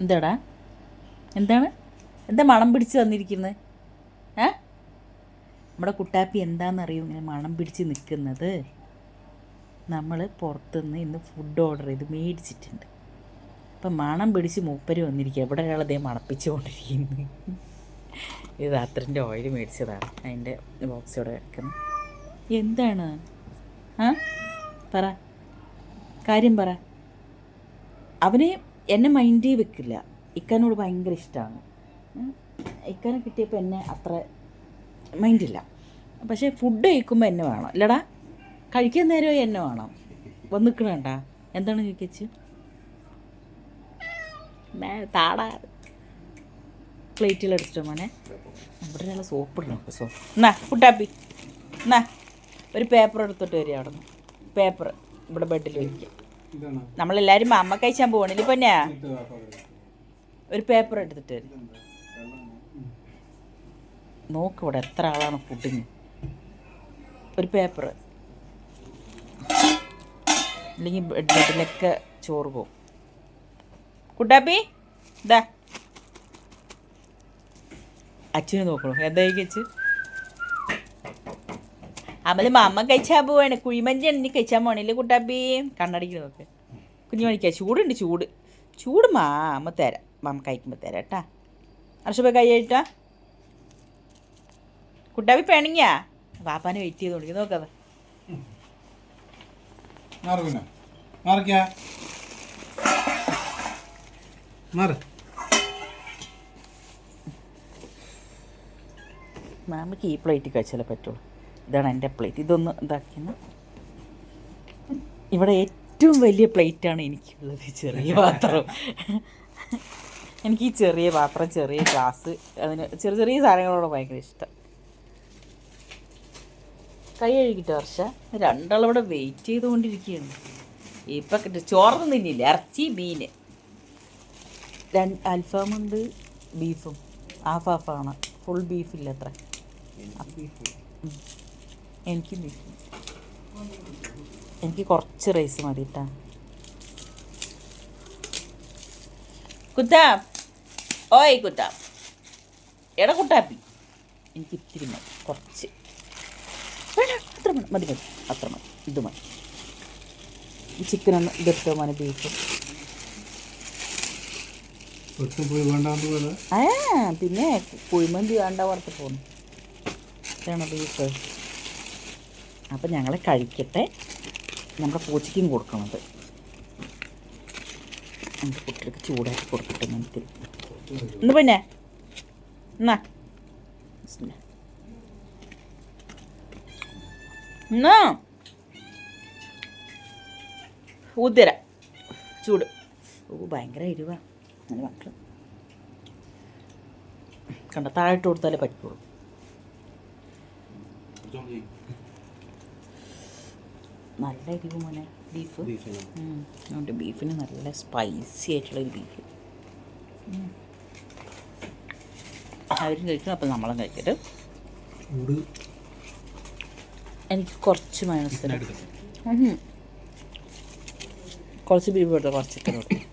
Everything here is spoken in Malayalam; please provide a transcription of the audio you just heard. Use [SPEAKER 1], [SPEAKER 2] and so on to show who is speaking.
[SPEAKER 1] എന്താടാ? എന്താണ്? എന്താ മണം പിടിച്ച് വന്നിരിക്കുന്നത് ഏ? നമ്മുടെ കുട്ടാപ്പി എന്താണെന്നറിയോ ഇങ്ങനെ മണം പിടിച്ച് നിൽക്കുന്നത്? നമ്മൾ പുറത്തുനിന്ന് ഇന്ന് ഫുഡ് ഓർഡർ ചെയ്ത് മേടിച്ചിട്ടുണ്ട്. അപ്പം മണം പിടിച്ച് മൂപ്പര് വന്നിരിക്കുക എവിടെ ഒരാൾ അതേ മണപ്പിച്ചുകൊണ്ടിരിക്കുന്നു. ഇത് അത്രന്റെ ഓയിൽ മേടിച്ചതാണ്. അതിന്റെ ബോക്സ് ഇവിടെ വെക്കണം എന്താണ്? ആ? പറ. കാര്യം പറ. അവന് എന്നെ മൈൻഡ് വെക്കില്ല. ഇക്കാനോട് ഭയങ്കര ഇഷ്ടമാണ് ഇക്കാനെ കിട്ടിയപ്പോൾ എന്നെ അത്ര മൈൻഡില്ല പക്ഷേ ഫുഡ് കഴിക്കുമ്പോൾ എന്നെ വേണം. ഇല്ലടാ കഴിക്കാൻ നേരം എന്നെ വേണം. വന്ന് നിൽക്കണണ്ട എന്താണ് ചോദിക്കച്ച് താടാ. പ്ലേറ്റിലെടുത്തിട്ടോ മോനെ? ഇവിടെ ഒരാളെ സോപ്പ് ഇടണം സോ എന്നാ ഫുഡാപ്പി എന്നാ ഒരു പേപ്പർ എടുത്തിട്ട് വരിക അവിടെ നിന്ന് പേപ്പർ ഇവിടെ ബെഡിൽ വയ്ക്കുക നമ്മളെല്ലാവരും അമ്മ കഴിച്ചാൻ പോകണില്ല
[SPEAKER 2] കൊടുത്തത്.
[SPEAKER 1] ഒരു പേപ്പർ എടുത്തിട്ട് വരും. നോക്ക് ഇവിടെ എത്ര ആളാണ് ഫുഡിന് ഒരു പേപ്പർ അല്ലെങ്കിൽ ബെഡിലൊക്കെ ചോറ് പോകും കുട്ടാപ്പി ഇതാ. അച്ഛന് നോക്കണോ? എന്താ കഴിച്ചു അമൽ മാമ കഴിച്ചാൽ പോവാണ്. കുഴിമഞ്ചാണ് നീ കഴിച്ചാൽ പോണില്ലേ കുട്ടാപ്പി. കണ്ണടിക്ക് നോക്ക്. കുഞ്ഞു മണിക്കാ ചൂടുണ്ട് ചൂട്. ചൂട് മാ അമ്മ തരാം. മാമ കഴിക്കുമ്പോൾ തരാം കേട്ടാ. അർഷപ്പ കൈ കഴിട്ടാ കുട്ടാപ്പി പിണങ്ങിയാ? പാപ്പാനെ വെയിറ്റ് ചെയ്ത് കൊടുക്കും നോക്കത് മാമക്ക് ഈ പ്ലേറ്റ് കഴിച്ചാലേ പറ്റുള്ളൂ. ഇതാണ് എന്റെ പ്ലേറ്റ് ഇതൊന്ന് ഇതാക്കിയെന്ന്. ഇവിടെ ഏറ്റവും വലിയ പ്ലേറ്റാണ് എനിക്കുള്ളത് ചെറിയ പാത്രം. എനിക്ക് ഈ ചെറിയ പാത്രം ചെറിയ ഗ്ലാസ് അതിന് ചെറിയ ചെറിയ സാധനങ്ങളോട് ഭയങ്കര ഇഷ്ടം. കൈ കഴുകിട്ട് വർഷ രണ്ടാളിവിടെ വെയിറ്റ് ചെയ്തുകൊണ്ടിരിക്കുകയാണ്. ഇപ്പം കിട്ടും. ചോറൊന്നും തിന്നില്ല. ഇറച്ചി മീൻ. രണ്ട് അൽഫാമുണ്ട് ബീഫും ഹാഫ് ഹാഫാണ് ഫുൾ ബീഫില്ല അത്ര. ഉം. എനിക്ക് എനിക്ക് കുറച്ച് റൈസ് മതി കേട്ടാ കുത്താ. ഓയ് കുത്താ. എടാ കുട്ടാപ്പി എനിക്ക് ഇത്തിരി മതി. കുറച്ച്. അത്ര മതി. മതി മതി. അത്ര മതി. ഇത് മതി. ഈ ചിക്കൻ
[SPEAKER 2] ഒന്ന് ഇതെടുത്തോ മതി ബീഫ്
[SPEAKER 1] ആ പിന്നെ കുഴിമന്തി വേണ്ട പുറത്ത് പോകുന്നു ഇതാണ് ബീഫ് അപ്പം ഞങ്ങൾ കഴിക്കട്ടെ. നമ്മുടെ പൂച്ചയ്ക്കും കൊടുക്കണത് എന്റെ കുട്ടികൾക്ക് ചൂടാക്കി കൊടുക്കട്ടെ നമുക്ക് ഇന്ന് പിന്നെ. എന്നാ. എന്നാ ഊതര ചൂട്. ഓ ഭയങ്കര എരിവാ. അങ്ങനെ മക്കൾ കണ്ട താഴോട്ട് കൊടുത്താലേ പറ്റുള്ളൂ. നല്ല എരിവ് മോനെ. ബീഫ്. അതുകൊണ്ട് ബീഫിന് നല്ല സ്പൈസി ആയിട്ടുള്ളൊരു ബീഫ്. അവരും കഴിക്കണം അപ്പം നമ്മളും കഴിക്കട്ടെ. എനിക്ക് കുറച്ച് മൈനസ് കുറച്ച് ബീഫ് എടുത്തോ? കുറച്ച് ചിക്കൻ കൊടുത്തു